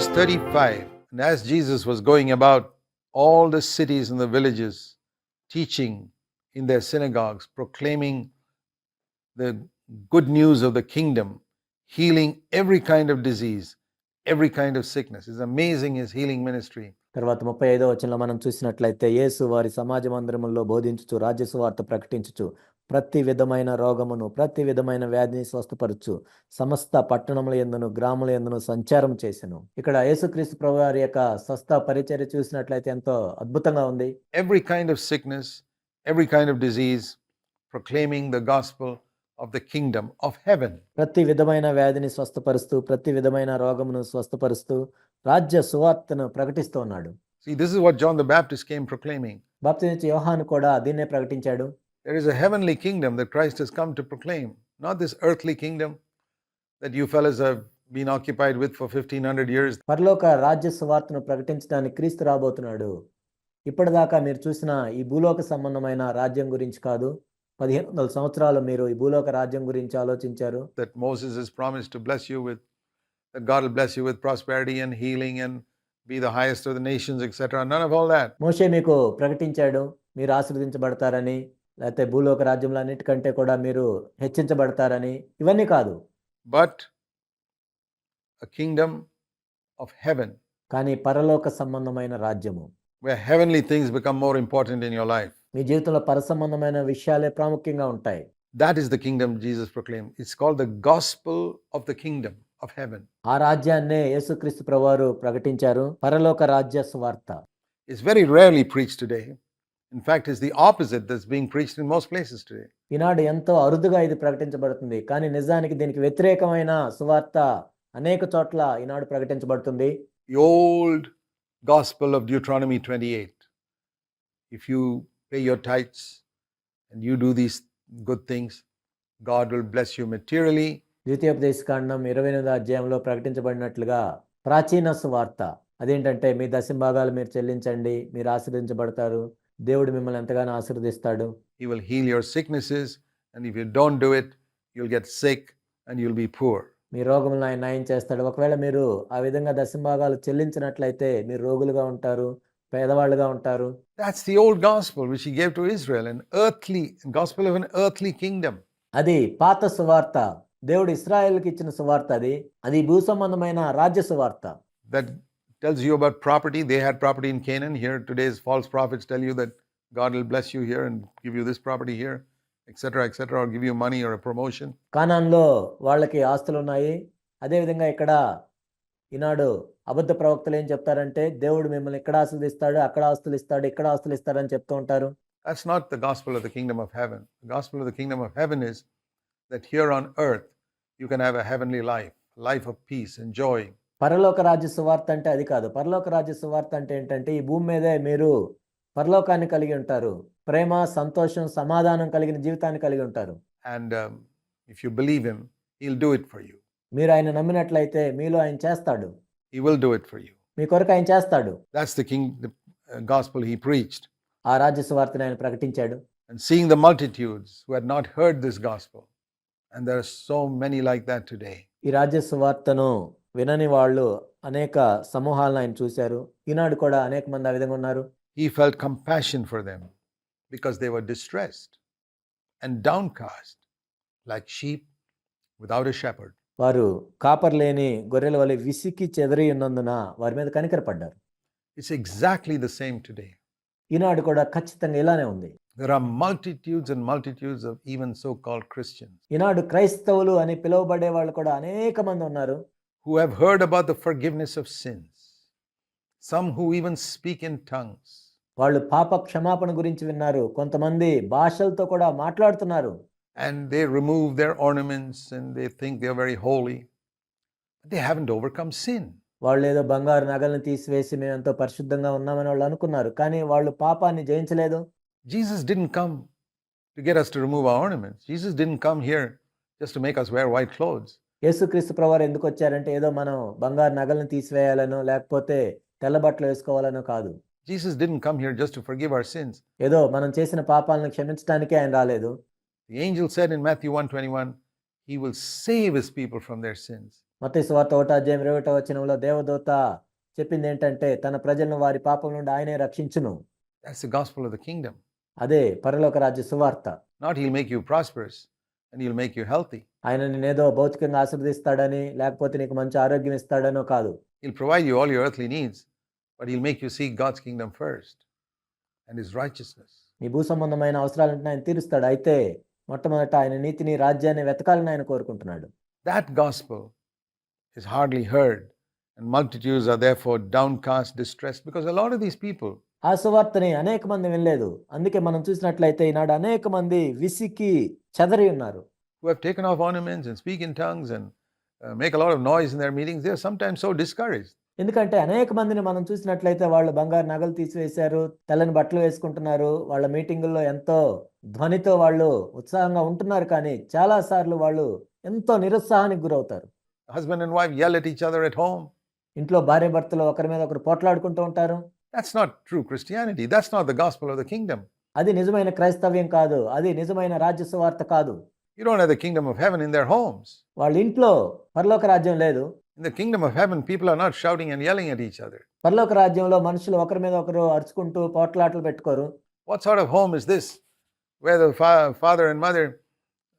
verse 35 And as Jesus was going about all the cities and the villages, teaching in their synagogues, proclaiming the good news of the kingdom, healing every kind of disease, every kind of sickness. It's amazing his healing ministry. తర్వాత ముప్పై ఐదో వచనంలో మనం చూసినట్లయితే యేసు వారి సమాజ మందిరములో బోధించుచు రాజ్య సువార్త ప్రకటించుచు ప్రతి విధమైన రోగమును ప్రతి విధమైన వ్యాధిని స్వస్థపరచు. సమస్త పట్టణముల ఎందును గ్రాముల ఎందును సంచారం చేసెను. ఇక్కడ యేసుక్రీస్తు ప్రభు వారి యొక్క స్వస్థ పరిచర్య చూసినట్లయితే ఎంతో అద్భుతంగా ఉంది. Every kind of sickness, every kind of disease, proclaiming the gospel of the kingdom of heaven. ప్రతి విధమైన వ్యాధిని స్వస్థపరుస్తూ ప్రతి విధమైన రోగమును స్వస్థపరుస్తూ రాజ్య సువార్తను ప్రకటిస్తూ ఉన్నాడు. See, this is what John the Baptist came proclaiming. యోహాను కూడా దీన్నే ప్రకటించాడు. There is a heavenly kingdom that Christ has come to proclaim, not this earthly kingdom that you fellas have been occupied with for 1500 years. పరలోక రాజ్య సువార్తను ప్రకటించడానికి క్రీస్తు రాబోతున్నాడు ఇప్పటిదాకా మీరు చూసిన ఈ భూలోక సంబంధమైన రాజ్యం గురించి కాదు పదిహేను వందల సంవత్సరాలు మీరు ఈ భూలోక రాజ్యం గురించి ఆలోచించారు that Moses has promised to bless you with, that God will bless you with prosperity and healing and be the highest of the nations, etc. None of all that. మోషే మీకు ప్రకటించాడు మీరు ఆశీర్వదించబడతారని లేకపోతే భూలోక రాజ్యంలో అన్నిటికంటే కూడా మీరు హెచ్చించబడతారని ఇవన్నీ కాదు a kingdom of heaven కానీ పరలోక సంబంధమైన రాజ్యము where heavenly things become more important in your life. మీ జీవితంలో పర సంబంధమైన విషయాలే ప్రాముఖ్యంగా ఉంటాయి That is the kingdom Jesus proclaimed. It's called the gospel of the kingdom of heaven. ఆ రాజ్యాన్నే యేసుక్రీస్తు ప్రభువారు ప్రకటించారు పరలోక రాజ్య సువార్త It's very rarely preached today. In fact is the opposite that's being preached in most places today ఈనాడు ఎంతో అరుదుగా ఇది ప్రకటించబడుతుంది. కానీ నిజానికి దీనికి వ్యతిరేకమైన సువార్త అనేక చోట్ల ఈనాడు ప్రకటించబడుతుంది. Old gospel of Deuteronomy twenty eight if you pay your tithes you do these good things God will bless you materially ద్వితీయోపదేశ కాండం ఇరవై ఎనిమిదో అధ్యాయంలో ప్రకటించబడినట్లుగా ప్రాచీన సువార్త. అదేంటంటే మీ దశ భాగాలు మీరు చెల్లించండి మీరు ఆశ్రయించబడతారు. దేవుడు మిమ్మల్ని ఎంతగానో ఆశీర్వదిస్తాడు. He will heal your sicknesses and if you don't do it you will get sick and you'll will be poor మీ రోగములను ఆయన నయం చేస్తాడు. ఒకవేళ మీరు ఆ విధంగా దశభాగాలు చెల్లించినట్లయితే మీరు రోగులుగా ఉంటారు పేదవాళ్ళుగా ఉంటారు. That's the old gospel which he gave to Israel in earthly gospel of an earthly kingdom అది పాత సువార్త. దేవుడు ఇశ్రాయేలుకి ఇచ్చిన సువార్త అది. అది భూసంబంధమైన రాజ్య సువార్త. That tells you about property. They had property in Canaan. Here, today's false prophets tell you that God will bless you here and give you this property here, etc., etc., or give you money or a promotion. కానాన్లో వాళ్ళకి ఆస్తులు ఉన్నాయి అదేవిధంగా ఇక్కడ ఈనాడు అబద్ధ ప్రవక్తలు ఏం చెప్తారంటే దేవుడు మిమ్మల్ని ఇక్కడ ఆస్తులు ఇస్తాడు అక్కడ ఆస్తులు ఇస్తాడు ఇక్కడ ఆస్తులు ఇస్తాడని చెప్తూ ఉంటారు That's not the gospel of the kingdom of heaven. The gospel of the kingdom of heaven is that here on earth you can have a heavenly life, a life of peace and joy. పరలోక రాజ్య సువార్త అంటే అది కాదు. పరలోక రాజ్య సువార్త అంటే ఏంటంటే ఈ భూమి మీదే మీరు పరలోకాన్ని కలిగి ఉంటారు. ప్రేమ సంతోషం సమాధానం కలిగిన జీవితాన్ని కలిగి ఉంటారు. And if you believe him he will do it for you మీరు ఆయన నమ్మినట్లయితే మీలో ఆయన చేస్తాడు. He will do it for you మీ కొరకు ఆయన చేస్తాడు. That's the king the gospel he preached ఆ రాజ్య సువార్తని ఆయన ప్రకటించాడు. And seeing the multitudes who had not heard this gospel and there are so many like that today ఈ రాజ్య సువార్తను వినని వాళ్ళు అనేక సమూహాలను ఆయన చూశారు. ఈనాడు కూడా అనేక మంది ఆ విధంగా ఉన్నారు. He felt compassion for them because they were distressed and downcast like sheep without a shepherd వారు కాపర్ లేని గొర్రెల వలె విసికి చెదరి ఉన్నందున వారి మీద కనికర పడ్డారు. It's exactly the same today ఈనాడు కూడా ఖచ్చితంగా ఇలానే ఉంది. There are multitudes and multitudes of even so called Christians ఈనాడు క్రైస్తవులు అని పిలువబడే వాళ్ళు కూడా అనేక మంది ఉన్నారు. who have heard about the forgiveness of sins, some who even speak in tongues. వాళ్ళు పాప క్షమాపణ గురించి విన్నారు కొంతమంది భాషలతో కూడా మాట్లాడుతున్నారు and they remove their ornaments and they think they're very holy. But they haven't overcome sin. వాళ్ళు ఏదో బంగారు నగలను తీసివేసి మేము ఎంతో పరిశుద్ధంగా ఉన్నామని వాళ్ళు అనుకున్నారు కానీ వాళ్ళు పాపాన్ని జయించలేదు Jesus didn't come to get us to remove our ornaments. Jesus didn't come here just to make us wear white clothes. యేసుక్రీస్తు ప్రభువారు ఎందుకు వచ్చారంటే ఏదో మనం బంగారు నగలను తీసివేయాలనో లేకపోతే తెల్ల బట్టలు వేసుకోవాలనో కాదు Jesus didn't come here just to forgive our sins. ఏదో మనం చేసిన పాపాలను క్షమించడానికే ఆయన రాలేదు The angel said in Matthew 121, He will save His people from their sins. మత్తయి సువార్త ఒకటో అధ్యాయం ఇరవై ఒకటో వచనంలో దేవదూత చెప్పింది ఏంటంటే తన ప్రజలను వారి పాపం నుండి ఆయనే రక్షించును That's the gospel of the kingdom. అదే పరలోక రాజ్య సువార్త Not he'll make you prosperous and he'll make you healthy. ఆయన నేనేదో భౌతికంగా ఆశీర్వదిస్తాడని లేకపోతే నీకు మంచి ఆరోగ్యం ఇస్తాడనో కాదు He'll provide you all your earthly needs, but he'll make you seek God's kingdom first and his righteousness. నీ భూ సంబంధమైన అవసరాలను ఆయన తీరుస్తాడు అయితే మొట్టమొదట ఆయన నీతిని రాజ్యాన్ని వెతకాలని ఆయన కోరుకుంటున్నాడు That gospel is hardly heard, and multitudes are therefore downcast, distressed, because a lot of these people ఆ సువార్తని అనేక మంది వినలేదు అందుకే మనం చూసినట్లయితే ఈనాడు అనేక మంది విసికి చెదరి ఉన్నారు who have taken off ornaments and speak in tongues and uh, make a lot of noise in their meetings, they are sometimes so discouraged. ఎందుకంటే అనేక మందిని మనం చూసినట్లయితే వాళ్ళు బంగారు నగలు తీసివేశారు తెల్లని బట్టలు వేసుకుంటున్నారు వాళ్ళ మీటింగుల్లో ఎంతో ధ్వనితో వాళ్ళు ఉత్సాహంగా ఉంటున్నారు కానీ చాలా సార్లు వాళ్ళు ఎంతో నిరుత్సాహానికి గురవుతారు Husband and wife yell at each other at home. ఇంట్లో భార్య భర్తలు ఒకరి మీద ఒకరు పోట్లాడుకుంటూ ఉంటారు That's not true Christianity. That's not the gospel of the kingdom. అది నిజమైన క్రైస్తవ్యం కాదు అది నిజమైన రాజ్య సువార్త కాదు You don't have the kingdom of heaven in their homes. వాళ్ళ ఇంట్లో పరలోక రాజ్యం లేదు In the kingdom of heaven, people are not shouting and yelling at each other. పరలోక రాజ్యంలో మనుషులు ఒకరి మీద ఒకరు అరుచుకుంటూ పోట్లాటలు పెట్టుకోరు What sort of home is this where the fa- father and mother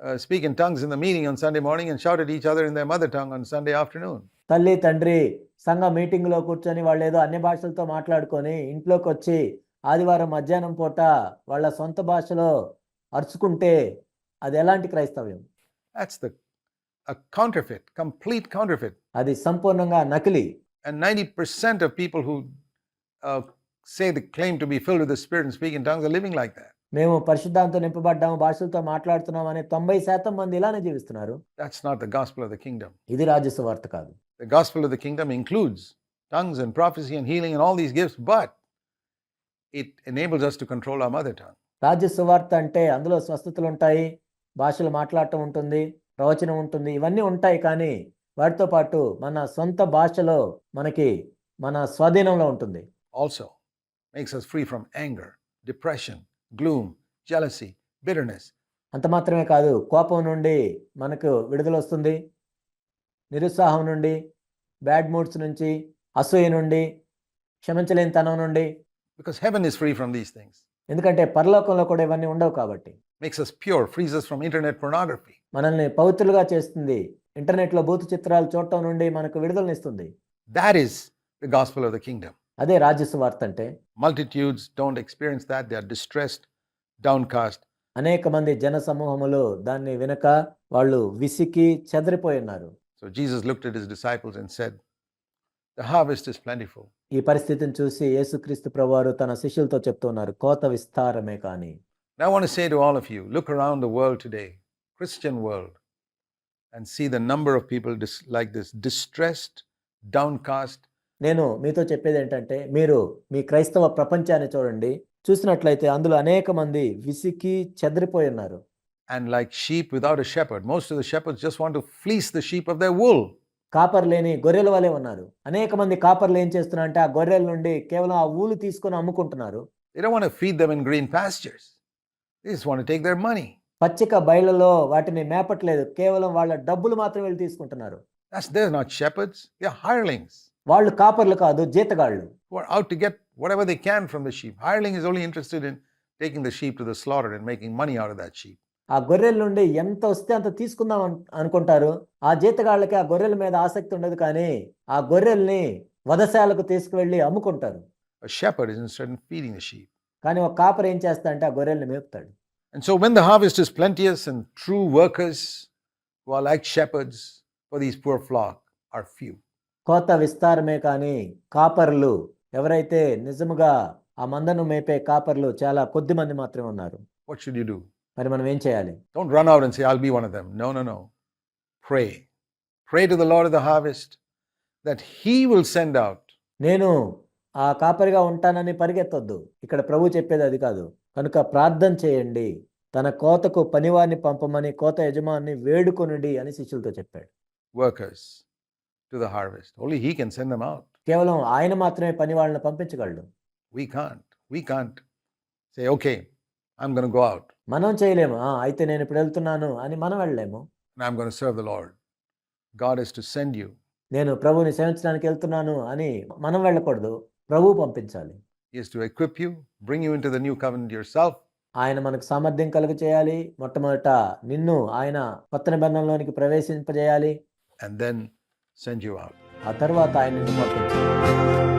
uh, speak in tongues in the meeting on Sunday morning and shout at each other in their mother tongue on Sunday afternoon? తల్లి తండ్రి సంఘ మీటింగ్లో కూర్చొని వాళ్ళు ఏదో అన్ని భాషలతో మాట్లాడుకొని ఇంట్లోకి వచ్చి ఆదివారం మధ్యాహ్నం పూట వాళ్ళ సొంత భాషలో అరుచుకుంటే అది ఎలాంటి క్రైస్తవ్యం That's the a counterfeit, complete counterfeit. అది సంపూర్ణంగా నకిలీ And 90% of people who uh, say they claim to be filled with the Spirit and speak in tongues are living like that. మేము పరిశుద్ధాంతో నింపబడ్డాము భాషలతో మాట్లాడుతున్నాం అనే తొంభై శాతం మంది ఇలానే జీవిస్తున్నారు That's not the gospel of the kingdom. ఇది రాజ్య వార్త కాదు The gospel of the kingdom includes tongues and prophecy and healing and all these gifts, but it enables us to control our mother tongue. రాజ్య సువార్త అంటే అందులో స్వస్థతలు ఉంటాయి భాషలు మాట్లాడటం ఉంటుంది ప్రవచనం ఉంటుంది ఇవన్నీ ఉంటాయి కానీ వాటితో పాటు మన సొంత భాషలో మనకి మన స్వాధీనంలో ఉంటుంది Also, makes us free from anger, depression, gloom, jealousy, bitterness, అంత మాత్రమే కాదు కోపం నుండి మనకు విడుదల వస్తుంది నిరుత్సాహం నుండి బ్యాడ్ మూడ్స్ నుంచి అసూయ నుండి క్షమించలేని తనం నుండి because heaven is free from these things. ఎందుకంటే పరలోకంలో కూడా ఇవన్నీ ఉండవు కాబట్టి Makes us pure, frees us from internet pornography. మనల్ని పవిత్రులుగా చేస్తుంది ఇంటర్నెట్లో బూతు చిత్రాలు చూడటం నుండి మనకు విడుదలనిస్తుంది That is the gospel of the kingdom. అదే రాజ్య వార్త అంటే Multitudes don't experience that. They are distressed, downcast. అనేక మంది జన సమూహములు దాన్ని వినక వాళ్ళు విసికి చెదరిపోయి ఉన్నారు So Jesus looked at his disciples and said, The harvest is plentiful, ఈ పరిస్థితిని చూసి యేసుక్రీస్తు ప్రభువారు తన శిష్యులతో చెప్తున్నారు కోత విస్తారమే కానీ And I want to say to all of you look around the world today, Christian world, and see the number of people dis- like this distressed, downcast, నేను మీతో చెప్పేది ఏంటంటే మీరు మీ క్రైస్తవ ప్రపంచాన్ని చూడండి చూసినట్లయితే అందులో అనేక మంది విసికి చెదిరిపోయి ఉన్నారు and like sheep without a shepherd. Most of the shepherds just want to fleece the sheep of their wool. కాపర్ లేని గొర్రెల వలె ఉన్నారు. అనేక మంది కాపర్లు ఏం చేస్తున్నారు అంటే ఆ గొర్రెల నుండి కేవలం ఆ ఊలు తీసుకొని అమ్ముకుంటున్నారు. పచ్చిక బయలలో వాటిని మేపట్లేదు. కేవలం వాళ్ళ డబ్బులు మాత్రమే తీసుకుంటున్నారు. వాళ్ళు కాపర్లు కాదు జీతగాళ్ళు. In taking the sheep to the slaughter making money or that sheep ఆ గొర్రెల నుండి ఎంత వస్తే అంత తీసుకుందాం అన్- అనుకుంటారు ఆ జీతగాళ్ళకి ఆ గొర్రెల మీద ఆసక్తి ఉండదు కానీ ఆ గొర్రెల్ని వధశాలకు తీసుకువెళ్ళి అమ్ముకుంటారు. కానీ ఒక కాపర్ ఏం చేస్తా అంటే ఆ గొర్రెల్ని మేపుతాడు And so when the harvest is plenteous and true workers who are like shepherds for these poor flock are few. కోత విస్తారమే కానీ కాపర్లు ఎవరైతే నిజముగా ఆ మందను మేపే కాపర్లు చాలా కొద్ది మంది మాత్రమే ఉన్నారు What should you do? మరి మనం ఏం చేయాలి? Don't run our say all be one of them no no no pray pray to the lord of the harvest that he will send out నేను ఆ కాపరిగా ఉంటానని పరిగెత్తొద్దు. ఇక్కడ ప్రభు చెప్పేది అది కాదు. కనుక ప్రార్థన చేయండి. తన కోతకు పనివారిని పంపమని కోత యజమాని వేడుకొనుడి అని శిష్యులతో చెప్పాడు. Workers to the harvest only he can send them out కేవలం ఆయన మాత్రమే పని వాళ్ళని పంపించగలడు. We can't we can't say okay I'm gonna go out మనం చేయలేము. "ఆ, అయితే నేను ఇప్పుడు వెళ్తున్నాను అని మనం వెళ్ళలేము. Going to serve the Lord. God is to send you. నేను ప్రభువుని సేవించడానికి వెళ్తున్నాను అని మనం వెళ్ళకూడదు. ప్రభువు పంపించాలి. He is to equip you, bring you into the new covenant yourself, ఆయన మనకు సామర్థ్యం కలుగ చేయాలి. మొట్టమొదట నిన్ను ఆయన కొత్త నిబంధనలోనికి ప్రవేశింపజేయాలి. And then send you out. ఆ తర్వాత ఆయన నిన్ను పంపించాలి.